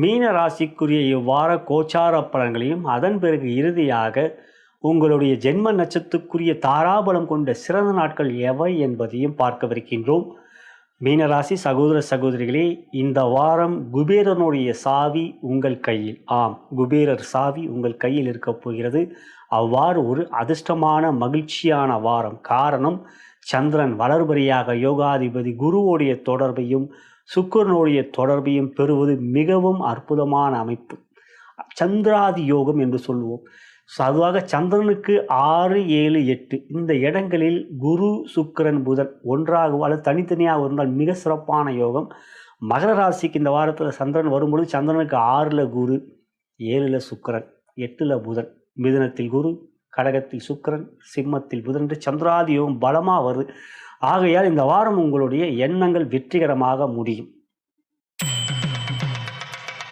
மீன ராசிக்குரிய இவ்வார கோச்சார பலன்களையும் அதன் பிறகு இறுதியாக உங்களுடைய ஜென்ம நட்சத்திற்குரிய தாராபலம் கொண்ட சிறந்த நாட்கள் எவை என்பதையும் பார்க்கவிருக்கின்றோம். மீனராசி சகோதர சகோதரிகளே இந்த வாரம் குபேரனுடைய சாவி உங்கள் கையில். ஆம் குபேரர் சாவி உங்கள் கையில் இருக்கப் போகிறது. அவ்வாறு ஒரு அதிர்ஷ்டமான மகிழ்ச்சியான வாரம். காரணம் சந்திரன் வளர்பரியாக யோகாதிபதி குருவோடைய தொடர்பையும் சுக்கரனுடைய தொடர்பையும் பெறுவது மிகவும் அற்புதமான அமைப்பு. சந்திராதி யோகம் என்று சொல்லுவோம். ஸோ அதுவாக சந்திரனுக்கு ஆறு ஏழு எட்டு இந்த இடங்களில் குரு சுக்கரன் புதன் ஒன்றாக அல்லது தனித்தனியாக இருந்தால் மிக சிறப்பான யோகம். மகர ராசிக்கு இந்த வாரத்தில் சந்திரன் வரும்பொழுது சந்திரனுக்கு ஆறில் குரு ஏழில் சுக்கரன் எட்டில் புதன் மிதுனத்தில் குரு கடகத்தில் சுக்கரன் சிம்மத்தில் புதன்று சந்திராதியோகம் பலமாக வருது. ஆகையால் இந்த வாரம் உங்களுடைய எண்ணங்கள் வெற்றிகரமாக முடியும்.